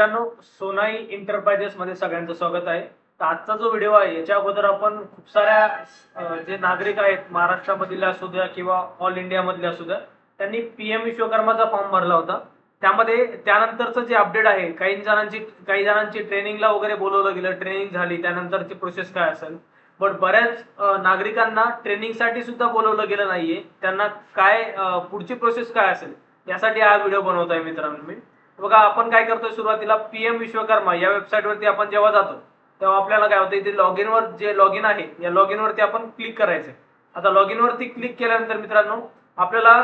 मित्रांनो सोनाई एंटरप्राइजेस मध्ये सगळ्यांचं स्वागत आहे. तर आजचा जो व्हिडिओ आहे याच्या अगोदर आपण खूप साऱ्या जे नागरिक आहेत महाराष्ट्रामधील असू द्या किंवा ऑल इंडिया मधले असू द्या त्यांनी पीएम विश्वकर्माचा फॉर्म भरला होता. त्यामध्ये त्यानंतरचं जे अपडेट आहे काही जणांची काही जणांची ट्रेनिंगला वगैरे बोलवलं गेलं ट्रेनिंग झाली त्यानंतरची प्रोसेस काय असेल. बट बऱ्याच नागरिकांना ट्रेनिंगसाठी सुद्धा बोलवलं गेलं नाहीये. त्यांना काय पुढची प्रोसेस काय असेल यासाठी हा व्हिडिओ बनवत आहे मित्रांनो मी. बघा आपण काय करतोय सुरुवातीला पीएम विश्वकर्मा या वेबसाईटवरती आपण जेव्हा जातो तेव्हा आपल्याला काय होतं इथे लॉग इनवर जे लॉग इन आहे या लॉग इनवरती आपण क्लिक करायचं आता लॉग इनवरती क्लिक केल्यानंतर मित्रांनो आपल्याला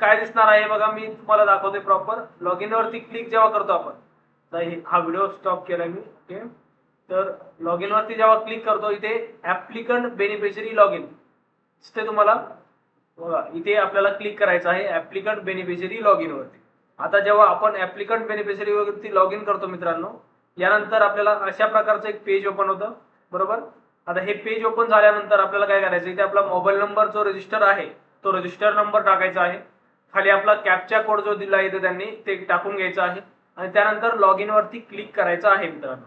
काय दिसणार आहे बघा मी तुम्हाला दाखवतोय प्रॉपर लॉग इनवरती क्लिक जेव्हा करतो आपण हा व्हिडिओ स्टॉप केलाय मी ओके तर लॉग इनवरती जेव्हा क्लिक करतो इथे ऍप्लिकंट बेनिफिशरी लॉग इन दिसते तुम्हाला? बघा इथे आपल्याला क्लिक करायचं आहे ऍप्लिकंट बेनिफिशरी लॉग इनवरती आता जेव्हा आपण ऍप्लिकंट बेनिफिशरी वरती लॉग इन करतो मित्रांनो यानंतर आपल्याला अशा प्रकारचं एक पेज ओपन होतं. बरोबर? आता हे पेज ओपन झाल्यानंतर आपल्याला काय करायचं? इथे आपला मोबाईल नंबर जो रजिस्टर आहे तो रजिस्टर नंबर टाकायचा आहे. खाली आपला कॅपचा कोड जो दिला आहे इथे त्यांनी ते टाकून घ्यायचा आहे. आणि त्यानंतर लॉग इन वरती क्लिक करायचं आहे मित्रांनो.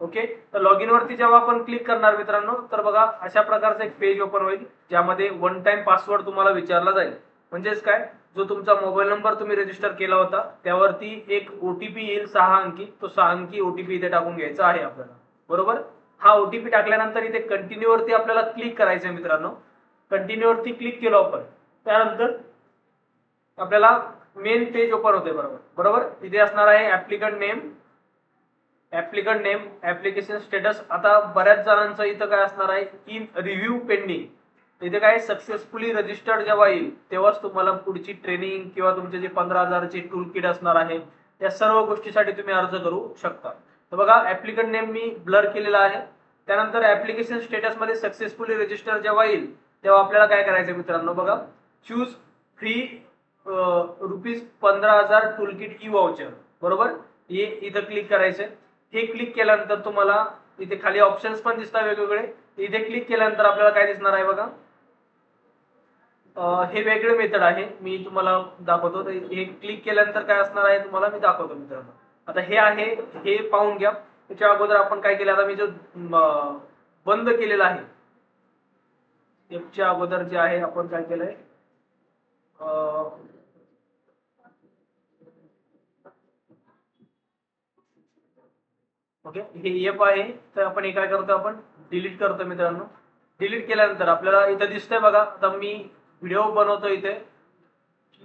ओके तर लॉग इन वरती जेव्हा आपण क्लिक करणार मित्रांनो तर बघा अशा प्रकारचं एक पेज ओपन होईल ज्यामध्ये वन टाइम पासवर्ड तुम्हाला विचारला जाईल. म्हणजेच काय? जो तुमचा मोबाईल नंबर तुम्ही रजिस्टर केला होता त्यावरती एक ओटीपी येईल सहा अंकी. तो सहा अंकी ओटीपी इथे टाकून घ्यायचा आहे आपल्याला. बरोबर? हा ओटीपी टाकल्यानंतर इथे कंटिन्यू वरती आपल्याला क्लिक करायचं आहे मित्रांनो. कंटिन्यू वरती क्लिक केलं आपण. त्यानंतर आपल्याला मेन पेज ओपन होते बरोबर? बरोबर? इथे असणार आहे applicant name applicant name application status आता बऱ्याच जणांचं इथं काय असणार आहे? इन रिव्ह्यू पेंडिंग इथे काय सक्सेसफुली रजिस्टर्ड जेव्हा येईल तेव्हाच तुम्हाला पुढची ट्रेनिंग किंवा तुमचे जे पंधरा हजारचे टूल किट असणार आहे या सर्व गोष्टीसाठी तुम्ही अर्ज करू शकता. तर बघा ऍप्लिकंट नेम मी ब्लर केलेला आहे. त्यानंतर ऍप्लिकेशन स्टेटसमध्ये सक्सेसफुली रजिस्टर जेव्हा येईल तेव्हा आपल्याला काय करायचं मित्रांनो बघा. चूज फ्री रुपीज पंधरा हजार टूल किट ई वाउचर बरोबर? हे इथं क्लिक करायचं हे क्लिक केल्यानंतर तुम्हाला इथे खाली ऑप्शन्स पण दिसतात वेगवेगळे. इथे क्लिक केल्यानंतर आपल्याला काय दिसणार आहे बघा? हे वेगळे मेथड आहे. मी तुम्हाला दाखवतो. हे क्लिक केल्यानंतर काय असणार आहे तुम्हाला मी दाखवतो मित्रांनो. आता हे आहे हे पाहून घ्या. त्याच्या अगोदर आपण काय केलं आता मी जो बंद केलेला आहे एफच्या अगोदर जे आहे आपण काय केलंय ओके हे एप आहे. तर आपण हे काय करतो आपण डिलीट करतो मित्रांनो. डिलीट केल्यानंतर आपल्याला इथं दिसतंय बघा. आता मी व्हिडिओ बनवतो इथे.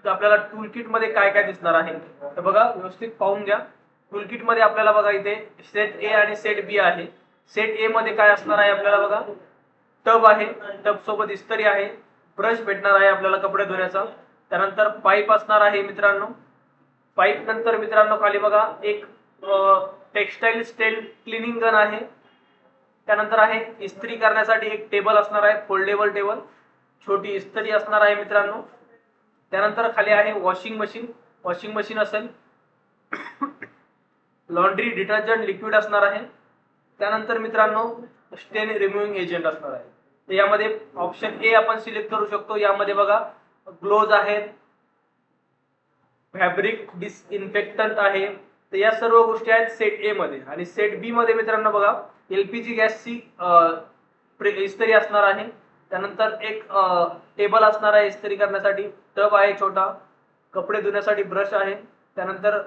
आपल्याला टूल किटमध्ये काय काय दिसणार आहे? तर बघा व्यवस्थित पाहून घ्या. टूल किटमध्ये आपल्याला बघा इथे सेट ए आणि सेट बी आहे. सेट ए मध्ये काय असणार आहे आपल्याला बघा? टब आहे. टब सोबत इस्त्री आहे. ब्रश भेटणार आहे आपल्याला कपडे धुण्याचा. त्यानंतर पाईप असणार आहे मित्रांनो. पाईप नंतर मित्रांनो खाली बघा एक टेक्सटाईल स्टेल क्लिनिंग गन आहे. त्यानंतर आहे इस्त्री करण्यासाठी एक टेबल असणार आहे फोल्डेबल टेबल छोटी इस्त्री असणार आहे मित्रांनो. त्यानंतर खाली आहे वॉशिंग मशीन. वॉशिंग मशीन असेल. लॉन्ड्री डिटर्जंट लिक्विड असणार आहे. त्यानंतर मित्रांनो स्टेन रिमूव्हिंग एजंट असणार आहे. तर यामध्ये ऑप्शन ए आपण सिलेक्ट करू शकतो. यामध्ये बघा ग्लोज आहेत. फॅब्रिक डिसइन्फेक्टंट आहे. तर या सर्व गोष्टी आहेत सेट ए मध्ये. आणि सेट बी मध्ये मित्रांनो बघा एलपीजी गॅसची इस्त्री असणार आहे. त्यानंतर एक टेबल असणार आहे इस्त्री करण्यासाठी. टब आहे छोटा. कपडे धुण्यासाठी ब्रश आहे. त्यानंतर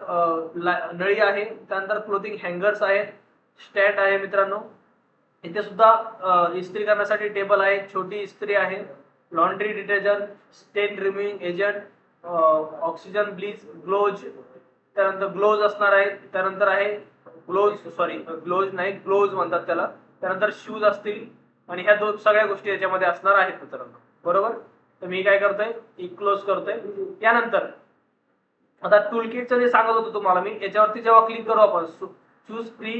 नळी आहे. त्यानंतर क्लोथिंग हँगर्स आहेत. स्टँड आहे मित्रांनो. इथे सुद्धा इस्त्री करण्यासाठी टेबल आहे. छोटी इस्त्री आहे. Laundry detergent stain removing agent oxygen bleach gloves त्यानंतर ग्लोज असणार आहे. त्यानंतर आहे ग्लोज सॉरी ग्लोज नाही ग्लोज म्हणतात त्याला. त्यानंतर शूज असतील. आणि ह्या दोन सगळ्या गोष्टी याच्यामध्ये असणार आहेत मित्रांनो बरोबर? तर मी काय करतोय? एक क्लोज करतोय. त्यानंतर आता टूल किटचं जे सांगत होतो तुम्हाला मी याच्यावरती जेव्हा क्लिक करू आपण चूज फ्री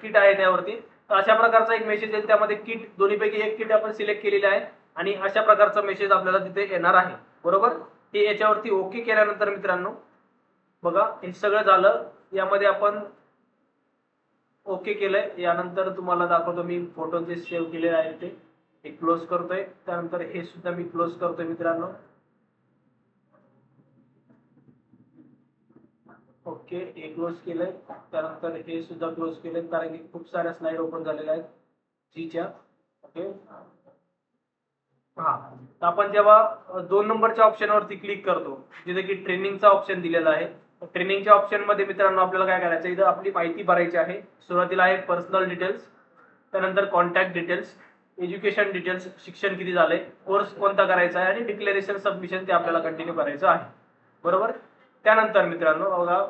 किट आहे त्यावरती तर अशा प्रकारचा एक मेसेज येईल. त्यामध्ये किट दोन्हीपैकी एक किट आपण सिलेक्ट केलेली आहे आणि अशा प्रकारचा मेसेज आपल्याला तिथे येणार आहे. बरोबर? हे याच्यावरती ओके केल्यानंतर मित्रांनो बघा हे सगळं झालं. यामध्ये आपण ओके केलंय. यानंतर तुम्हाला दाखवतो मी फोटो जे सेव्ह केले आहेत ते. हे क्लोज करतोय. त्यानंतर हे सुद्धा मी क्लोज करतोय मित्रांनो. ओके हे क्लोज केलंय. त्यानंतर हे सुद्धा क्लोज केलंय. कारण की खूप साऱ्या स्लाइड ओपन झालेल्या आहेत. जीच्या. ओके. हा. आपण जेव्हा दोन नंबरच्या ऑप्शनवरती क्लिक करतो जिथे की ट्रेनिंगचा ऑप्शन दिलेला आहे ट्रेनिंगच्या ऑप्शनमध्ये मित्रांनो आपल्याला काय करायचं इथं आपली माहिती भरायची आहे. सुरुवातीला आहे पर्सनल डिटेल्स त्यानंतर कॉन्टॅक्ट डिटेल्स एज्युकेशन डिटेल्स शिक्षण किती झाले कोर्स कोणता करायचा आहे आणि डिक्लेरेशन सबमिशन ते आपल्याला कंटिन्यू करायचं आहे. बरोबर? त्यानंतर मित्रांनो बघा.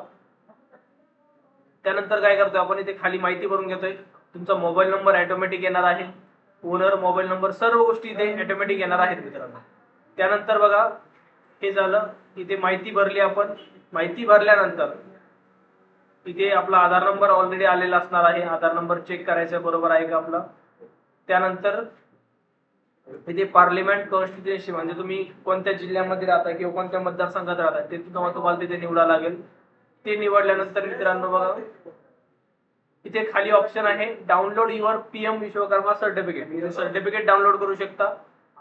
त्यानंतर काय करतोय आपण? इथे खाली माहिती भरून घेतोय. तुमचा मोबाईल नंबर ऑटोमॅटिक येणार आहे. ओनर मोबाईल नंबर सर्व गोष्टी इथे ऑटोमॅटिक येणार आहेत मित्रांनो. त्यानंतर बघा हे झालं इथे माहिती भरली आपण. माहिती भरल्यानंतर इथे आपला आधार नंबर ऑलरेडी आलेला असणार आहे. आधार नंबर चेक करायचा बरोबर आहे का आपला? त्यानंतर इथे पार्लिमेंट कॉन्स्टिट्युएन्सी म्हणजे तुम्ही कोणत्या जिल्ह्यामध्ये राहता किंवा कोणत्या मतदारसंघात राहता ते तुम्हाला तुम्हाला तिथे निवडा लागेल. ते निवडल्यानंतर मित्रांनो बघा इथे खाली ऑप्शन आहे download your PM Vishwakarma certificate certificate download करू शकता.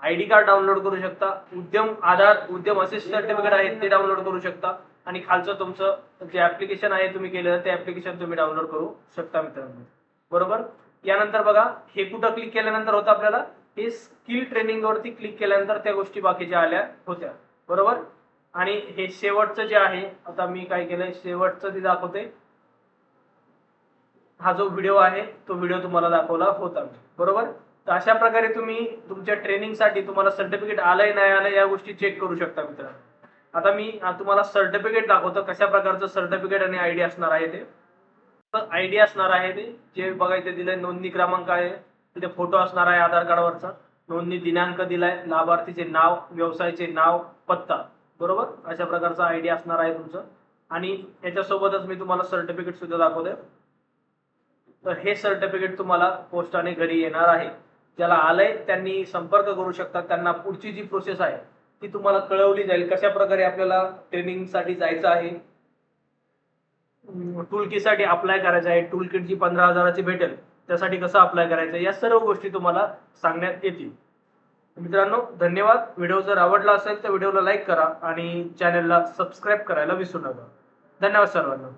आयडी कार्ड डाउनलोड करू शकता. उद्यम आधार उद्यम असे सर्टिफिकेट आहेत ते डाउनलोड करू शकता. आणि खालचं तुमचं जे ऍप्लिकेशन आहे तुम्ही केलेलं ते ऍप्लिकेशन तुम्ही डाउनलोड करू शकता मित्रांनो. बरोबर? यानंतर बघा हे कुठं क्लिक केल्यानंतर होतं आपल्याला? हे स्किल ट्रेनिंग वरती क्लिक केल्यानंतर त्या गोष्टी बाकीच्या आल्या होत्या. बरोबर? आणि हे शेवटचं जे आहे आता मी काय केलंय? शेवटचं ते दाखवते हा जो व्हिडिओ आहे तो व्हिडिओ तुम्हाला दाखवला होता. बरोबर? अशा प्रकारे तुम्ही तुमच्या ट्रेनिंगसाठी तुम्हाला सर्टिफिकेट आलंय नाही आलं या गोष्टी चेक करू शकता मित्र. आता मी तुम्हाला सर्टिफिकेट दाखवतो कशा प्रकारचं सर्टिफिकेट आणि आयडी असणार आहे ते. आयडी असणार आहे ते जे बघा इथे दिलंय नोंदणी क्रमांक आहे तिथे फोटो असणार आहे आधार कार्डवरचा. नोंदणी दिनांक दिलाय लाभार्थीचे नाव व्यवसायाचे नाव पत्ता. बरोबर? अशा प्रकारचा आयडी असणार आहे तुमचं. आणि याच्यासोबतच मी तुम्हाला सर्टिफिकेट सुद्धा दाखवतोय. तर हे सर्टिफिकेट तुम्हाला पोस्टाने घरी येणार आहे. ज्याला आलंय त्यांनी संपर्क करू शकतात. त्यांना पुढची जी प्रोसेस आहे ती तुम्हाला कळवली जाईल. कशा प्रकारे आपल्याला ट्रेनिंगसाठी जायचं आहे? टूल किटसाठी अप्लाय करायचं आहे. टूल किट जी पंधरा हजाराची भेटेल त्यासाठी कसं अप्लाय करायचं? या सर्व गोष्टी तुम्हाला सांगण्यात येतील. मित्रांनो धन्यवाद. व्हिडिओ जर आवडला असेल तर व्हिडिओला लाईक करा आणि चॅनलला सबस्क्राईब करायला विसरू नका. धन्यवाद सर्वांना.